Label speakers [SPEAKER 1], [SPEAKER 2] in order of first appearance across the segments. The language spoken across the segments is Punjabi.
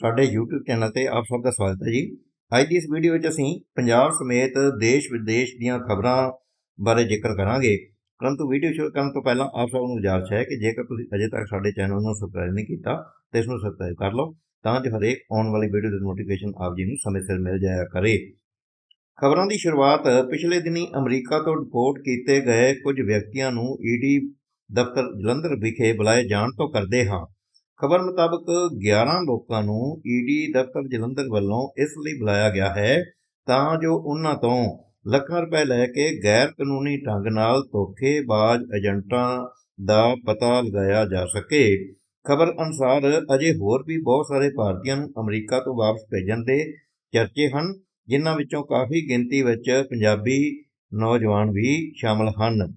[SPEAKER 1] ਸਾਡੇ YouTube ਚੈਨਲ ਤੇ ਆਪ ਸਭ ਦਾ ਸਵਾਗਤ ਹੈ ਜੀ। ਅੱਜ ਦੀ ਇਸ ਵੀਡੀਓ ਵਿੱਚ ਅਸੀਂ ਪੰਜਾਬ ਸਮੇਤ ਦੇਸ਼ ਵਿਦੇਸ਼ ਦੀਆਂ ਖਬਰਾਂ ਬਾਰੇ ਜ਼ਿਕਰ ਕਰਾਂਗੇ। ਪਰੰਤੂ ਵੀਡੀਓ ਸ਼ੁਰੂ ਕਰਨ ਤੋਂ ਪਹਿਲਾਂ ਆਪ ਸਭ ਨੂੰ ਗੁਜ਼ਾਰਿਸ਼ ਹੈ ਕਿ ਜੇਕਰ ਤੁਸੀਂ ਅਜੇ ਤੱਕ ਸਾਡੇ ਚੈਨਲ ਨੂੰ ਸਬਸਕ੍ਰਾਈਬ ਨਹੀਂ ਕੀਤਾ, ਤਾਂ ਇਸ ਨੂੰ ਸਬਸਕ੍ਰਾਈਬ ਕਰ ਲਓ, ਤਾਂ ਜੋ ਹਰੇਕ ਆਉਣ ਵਾਲੀ ਵੀਡੀਓ ਦੀ ਨੋਟੀਫਿਕੇਸ਼ਨ ਆਪ ਜੀ ਨੂੰ ਸਮੇਂ ਸਿਰ ਮਿਲ ਜਾਇਆ ਕਰੇ। ਖਬਰਾਂ ਦੀ ਸ਼ੁਰੂਆਤ, ਪਿਛਲੇ ਦਿਨੀ ਅਮਰੀਕਾ ਤੋਂ ਰਿਪੋਰਟ ਕੀਤੇ ਗਏ ਕੁਝ ਵਿਅਕਤੀਆਂ ਨੂੰ ਈਡੀ ਦਫ਼ਤਰ ਜਲੰਧਰ ਵਿਖੇ ਬੁਲਾਏ ਜਾਣ ਤੋਂ ਕਰਦੇ ਹਾਂ। ਖਬਰ ਮੁਤਾਬਕ 11 ਲੋਕਾਂ ਨੂੰ ਈਡੀ ਦਫ਼ਤਰ ਜਲੰਧਰ ਵੱਲੋਂ ਇਸ ਲਈ ਬੁਲਾਇਆ ਗਿਆ ਹੈ ਤਾਂ ਜੋ ਉਹਨਾਂ ਤੋਂ ਲੱਖਾਂ ਰੁਪਏ ਲੈ ਕੇ ਗੈਰ ਕਾਨੂੰਨੀ ਢੰਗ ਨਾਲ ਧੋਖੇਬਾਜ਼ ਏਜੰਟਾਂ ਦਾ ਪਤਾ ਲਗਾਇਆ ਜਾ ਸਕੇ। ਖਬਰ ਅਨੁਸਾਰ ਅਜੇ ਹੋਰ ਵੀ ਬਹੁਤ ਸਾਰੇ ਭਾਰਤੀਆਂ ਨੂੰ ਅਮਰੀਕਾ ਤੋਂ ਵਾਪਸ ਭੇਜਣ ਦੇ ਚਰਚੇ ਹਨ, ਜਿਨ੍ਹਾਂ ਵਿੱਚੋਂ ਕਾਫੀ ਗਿਣਤੀ ਵਿੱਚ ਪੰਜਾਬੀ ਨੌਜਵਾਨ ਵੀ ਸ਼ਾਮਲ ਹਨ।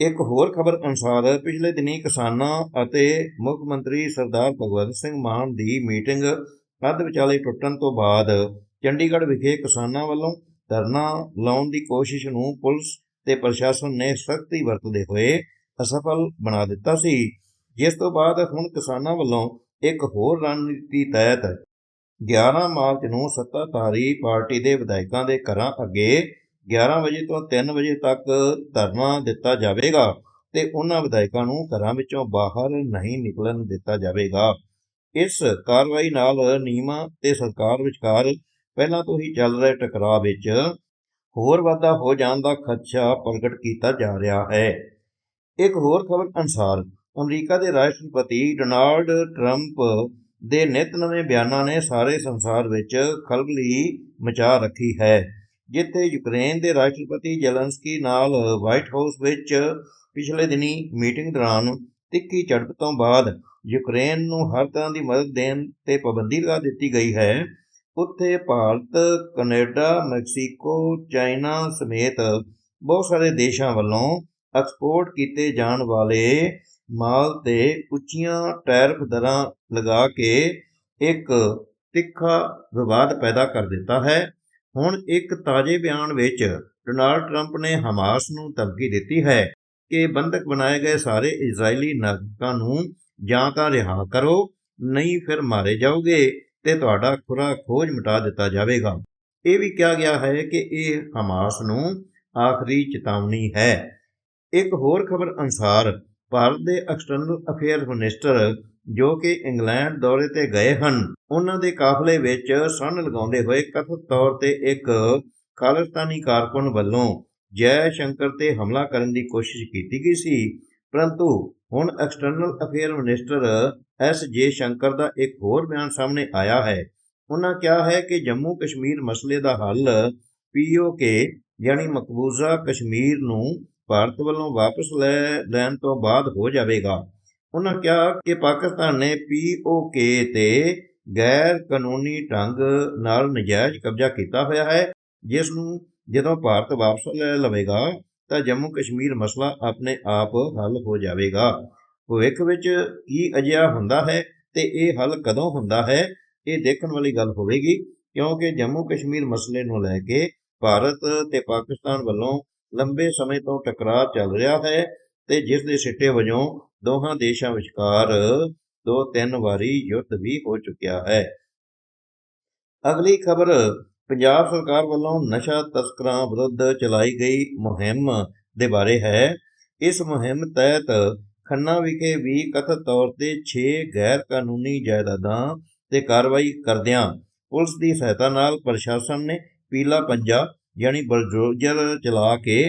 [SPEAKER 1] ਇੱਕ ਹੋਰ ਖਬਰ ਅਨੁਸਾਰ ਪਿਛਲੇ ਦਿਨੀ ਕਿਸਾਨਾਂ ਅਤੇ ਮੁੱਖ ਮੰਤਰੀ ਸਰਦਾਰ ਭਗਵੰਤ ਸਿੰਘ ਮਾਨ ਦੀ ਮੀਟਿੰਗ ਅੱਧ ਵਿਚਾਲੇ ਟੁੱਟਣ ਤੋਂ ਬਾਅਦ ਚੰਡੀਗੜ੍ਹ ਵਿਖੇ ਕਿਸਾਨਾਂ ਵੱਲੋਂ ਧਰਨਾ ਲਾਉਣ ਦੀ ਕੋਸ਼ਿਸ਼ ਨੂੰ ਪੁਲਿਸ ਤੇ ਪ੍ਰਸ਼ਾਸਨ ਨੇ ਸਖਤੀ ਵਰਤਦੇ ਹੋਏ ਅਸਫਲ ਬਣਾ ਦਿੱਤਾ ਸੀ। ਜਿਸ ਤੋਂ ਬਾਅਦ ਹੁਣ ਕਿਸਾਨਾਂ ਵੱਲੋਂ ਇੱਕ ਹੋਰ ਰਣਨੀਤੀ ਤਹਿਤ 11 ਮਾਰਚ ਨੂੰ ਸੱਤਾਧਾਰੀ ਪਾਰਟੀ ਦੇ ਵਿਧਾਇਕਾਂ ਦੇ ਘਰਾਂ ਅੱਗੇ 11 ਵਜੇ ਤੋਂ 3 ਵਜੇ ਤੱਕ ਧਰਨਾ ਦਿੱਤਾ ਜਾਵੇਗਾ ਤੇ ਉਹਨਾਂ ਵਿਧਾਇਕਾਂ ਨੂੰ ਘਰਾਂ ਵਿੱਚੋਂ ਬਾਹਰ ਨਹੀਂ ਨਿਕਲਣ ਦਿੱਤਾ ਜਾਵੇਗਾ। ਇਸ ਕਾਰਵਾਈ ਨਾਲ ਨਿਯਮਾਂ ਤੇ ਸਰਕਾਰ ਵਿਚਕਾਰ ਪਹਿਲਾਂ ਤੋਂ ਹੀ ਚੱਲ ਰਹੇ ਟਕਰਾਅ ਵਿੱਚ ਹੋਰ ਵਾਧਾ ਹੋ ਜਾਣ ਦਾ ਖਦਸ਼ਾ ਪ੍ਰਗਟ ਕੀਤਾ ਜਾ ਰਿਹਾ ਹੈ। ਇੱਕ ਹੋਰ ਖਬਰ ਅਨੁਸਾਰ ਅਮਰੀਕਾ ਦੇ ਰਾਸ਼ਟਰਪਤੀ ਡੋਨਾਲਡ ਟਰੰਪ ਦੇ ਨਿਤ ਨਵੇਂ ਬਿਆਨਾਂ ਨੇ ਸਾਰੇ ਸੰਸਾਰ ਵਿੱਚ ਖਲਬਲੀ ਮਚਾ ਰੱਖੀ ਹੈ। ਜਿੱਥੇ ਯੂਕਰੇਨ ਦੇ ਰਾਸ਼ਟਰਪਤੀ ਜ਼ੈਲੈਂਸਕੀ ਨਾਲ ਵਾਈਟ ਹਾਊਸ ਵਿੱਚ ਪਿਛਲੇ ਦਿਨੀ ਮੀਟਿੰਗ ਦੌਰਾਨ ਤਿੱਖੀ ਝੜਪ ਤੋਂ ਬਾਅਦ ਯੂਕਰੇਨ ਨੂੰ ਹਰ ਤਰ੍ਹਾਂ ਦੀ ਮਦਦ ਦੇਣ ਤੇ ਪਾਬੰਦੀ ਲਗਾ ਦਿੱਤੀ ਗਈ ਹੈ। ਉੱਥੇ ਭਾਰਤ, ਕੈਨੇਡਾ, ਮੈਕਸੀਕੋ, ਚਾਈਨਾ ਸਮੇਤ ਬਹੁਤ ਸਾਰੇ ਦੇਸ਼ਾਂ ਵੱਲੋਂ ਐਕਸਪੋਰਟ ਕੀਤੇ ਜਾਣ ਵਾਲੇ ਮਾਲ ਤੇ ਉੱਚੀਆਂ ਟੈਰਿਫ ਦਰਾਂ ਲਗਾ ਕੇ ਇੱਕ ਤਿੱਖਾ ਵਿਵਾਦ ਪੈਦਾ ਕਰ ਦਿੱਤਾ ਹੈ। ਹੁਣ ਇੱਕ ਤਾਜ਼ੇ ਬਿਆਨ ਵਿੱਚ ਡੋਨਾਲਡ ਟਰੰਪ ਨੇ ਹਮਾਸ ਨੂੰ ਧਮਕੀ ਦਿੱਤੀ ਹੈ ਕਿ ਬੰਦਕ ਬਣਾਏ ਗਏ ਸਾਰੇ ਇਜ਼ਰਾਈਲੀ ਨਾਗਰਿਕਾਂ ਨੂੰ ਜਾਂ ਤਾਂ ਰਿਹਾ ਕਰੋ, ਨਹੀਂ ਫਿਰ ਮਾਰੇ ਜਾਓਗੇ ਤੇ ਤੁਹਾਡਾ ਖੁਰਾ ਖੋਜ ਮਿਟਾ ਦਿੱਤਾ ਜਾਵੇਗਾ। ਇਹ ਵੀ ਕਿਹਾ ਗਿਆ ਹੈ ਕਿ ਇਹ ਹਮਾਸ ਨੂੰ ਆਖਰੀ ਚੇਤਾਵਨੀ ਹੈ। ਇੱਕ ਹੋਰ ਖਬਰ ਅਨੁਸਾਰ ਭਾਰਤ ਦੇ ਐਕਸਟਰਨਲ ਅਫੇਅਰ ਮਿਨਿਸਟਰ ਜੋ ਕਿ ਇੰਗਲੈਂਡ ਦੌਰੇ ਤੇ ਗਏ ਹਨ। ਉਹਨਾਂ ਦੇ ਕਾਫਲੇ ਵਿੱਚ ਸੰਨ ਲਗਾਉਂਦੇ ਹੋਏ ਕਥਿਤ ਤੌਰ ਤੇ ਇੱਕ ਖਾਲਿਸਤਾਨੀ ਕਾਰਕੁਨ ਵੱਲੋਂ ਜੈ ਸ਼ੰਕਰ ਤੇ ਹਮਲਾ ਕਰਨ ਦੀ ਕੋਸ਼ਿਸ਼ ਕੀਤੀ ਗਈ ਸੀ। ਪਰੰਤੂ ਹੁਣ ਐਕਸਟਰਨਲ ਅਫੇਅਰ ਮਿਨਿਸਟਰ ਐਸ ਜੇ ਸ਼ੰਕਰ ਦਾ ਇੱਕ ਹੋਰ ਬਿਆਨ ਸਾਹਮਣੇ ਆਇਆ ਹੈ। ਉਹਨਾਂ ਕਿਹਾ ਹੈ ਕਿ ਜੰਮੂ ਕਸ਼ਮੀਰ ਮਸਲੇ ਦਾ ਹੱਲ ਪੀਓਕੇ ਯਾਨੀ ਮਕਬੂਜ਼ਾ ਕਸ਼ਮੀਰ ਨੂੰ ਭਾਰਤ ਵੱਲੋਂ ਵਾਪਸ ਲੈ ਲੈਣ ਤੋਂ ਬਾਅਦ ਹੋ ਜਾਵੇਗਾ। ਉਹਨਾਂ ਕਿਹਾ ਕਿ ਪਾਕਿਸਤਾਨ ਨੇ ਪੀਓਕੇ ਤੇ ਗੈਰ ਕਾਨੂੰਨੀ ਢੰਗ ਨਾਲ ਨਜਾਇਜ਼ ਕਬਜ਼ਾ ਕੀਤਾ ਹੋਇਆ ਹੈ, ਜਿਸ ਨੂੰ ਜਦੋਂ ਭਾਰਤ ਵਾਪਸ ਲੈ ਲਵੇਗਾ ਤਾਂ ਜੰਮੂ ਕਸ਼ਮੀਰ ਮਸਲਾ ਆਪਣੇ ਆਪ ਹੱਲ ਹੋ ਜਾਵੇਗਾ। ਭਵਿੱਖ ਵਿੱਚ ਕੀ ਅਜਿਹਾ ਹੁੰਦਾ ਹੈ ਤੇ ਇਹ ਹੱਲ ਕਦੋਂ ਹੁੰਦਾ ਹੈ, ਇਹ ਦੇਖਣ ਵਾਲੀ ਗੱਲ ਹੋਵੇਗੀ, ਕਿਉਂਕਿ ਜੰਮੂ ਕਸ਼ਮੀਰ ਮਸਲੇ ਨੂੰ ਲੈ ਕੇ ਭਾਰਤ ਤੇ ਪਾਕਿਸਤਾਨ ਵੱਲੋਂ ਲੰਬੇ ਸਮੇਂ ਤੋਂ ਟਕਰਾਅ ਚੱਲ ਰਿਹਾ ਹੈ ਤੇ ਜਿਸ ਦੇ ਸਿੱਟੇ ਵਜੋਂ ਦੋਹਾਂ ਦੇਸ਼ਾਂ ਵਿਚਕਾਰ ਦੋ ਤਿੰਨ ਵਾਰੀ ਯੁੱਧ ਵੀ ਹੋ ਚੁੱਕਿਆ ਹੈ। ਅਗਲੀ ਖਬਰ, ਪੰਜਾਬ ਸਰਕਾਰ ਵੱਲੋਂ ਨਸ਼ਾ ਤਸਕਰਾਂ ਵਿਰੁੱਧ ਚਲਾਈ ਗਈ ਮੁਹਿੰਮ ਦੇ ਬਾਰੇ ਹੈ। ਇਸ ਮੁਹਿੰਮ ਤਹਿਤ ਖੰਨਾ ਵਿਖੇ ਵੀ ਕਥਿਤ ਤੌਰ ਤੇ 6 ਗੈਰ ਕਾਨੂੰਨੀ ਜਾਇਦਾਦਾਂ ਤੇ ਕਾਰਵਾਈ ਕਰਦਿਆਂ ਪੁਲਿਸ ਦੀ ਸਹਾਇਤਾ ਨਾਲ ਪ੍ਰਸ਼ਾਸਨ ਨੇ ਪੀਲਾ ਪੰਜਾ, ਯਾਨੀ ਬਲਡੋਜ਼ਰ ਚਲਾ ਕੇ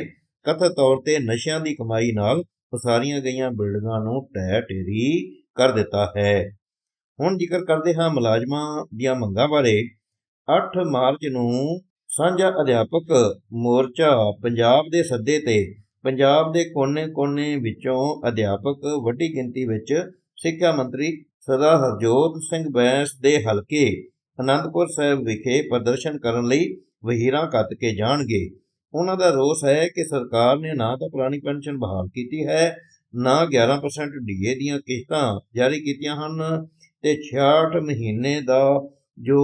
[SPEAKER 1] ਕਥਿਤ ਤੌਰ ਤੇ ਨਸ਼ਿਆਂ ਦੀ ਕਮਾਈ ਨਾਲ ਉਸਾਰੀਆਂ ਗਈਆਂ ਬਿਲਡਿੰਗਾਂ ਨੂੰ ਢਹਿ ਢੇਰੀ ਕਰ ਦਿੱਤਾ ਹੈ। ਹੁਣ ਜ਼ਿਕਰ ਕਰਦੇ ਹਾਂ ਮੁਲਾਜ਼ਮਾਂ ਦੀਆਂ ਮੰਗਾਂ ਬਾਰੇ। 8 ਮਾਰਚ ਨੂੰ ਸਾਂਝਾ ਅਧਿਆਪਕ ਮੋਰਚਾ ਪੰਜਾਬ ਦੇ ਸੱਦੇ ਤੇ, ਪੰਜਾਬ ਦੇ ਕੋਨੇ-ਕੋਨੇ ਵਿੱਚੋਂ ਅਧਿਆਪਕ ਵੱਡੀ ਗਿਣਤੀ ਵਿੱਚ ਸਿੱਖਿਆ ਮੰਤਰੀ ਸਰਦਾਰ ਹਰਜੋਤ ਸਿੰਘ ਬੈਂਸ ਦੇ ਹਲਕੇ ਅਨੰਦਪੁਰ ਸਾਹਿਬ ਵਿਖੇ ਪ੍ਰਦਰਸ਼ਨ ਕਰਨ ਲਈ ਵਹੀਰਾਂ ਕੱਤ ਕੇ ਜਾਣਗੇ। ਉਹਨਾਂ ਦਾ ਰੋਸ ਹੈ ਕਿ ਸਰਕਾਰ ਨੇ ਨਾ ਤਾਂ ਪੁਰਾਣੀ ਪੈਨਸ਼ਨ ਬਹਾਲ ਕੀਤੀ ਹੈ, ਨਾ 11% ਡੀਏ ਦੀਆਂ ਕਿਸ਼ਤਾਂ ਜਾਰੀ ਕੀਤੀਆਂ ਹਨ ਤੇ 66 ਮਹੀਨੇ ਦਾ ਜੋ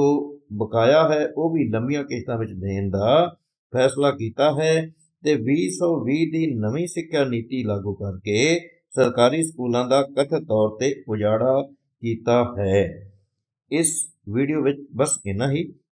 [SPEAKER 1] ਬਕਾਇਆ ਹੈ, ਉਹ ਵੀ ਲੰਮੀਆਂ ਕਿਸ਼ਤਾਂ ਵਿੱਚ ਦੇਣ ਦਾ ਫੈਸਲਾ ਕੀਤਾ ਹੈ ਤੇ 2020 ਦੀ ਨਵੀਂ ਸਿੱਖਿਆ ਨੀਤੀ ਲਾਗੂ ਕਰਕੇ ਸਰਕਾਰੀ ਸਕੂਲਾਂ ਦਾ ਕਥਿਤ ਤੌਰ ਤੇ ਉਜਾੜਾ ਕੀਤਾ ਹੈ। ਇਸ ਵੀਡੀਓ ਵਿੱਚ ਬਸ ਇੰਨਾ ਹੀ।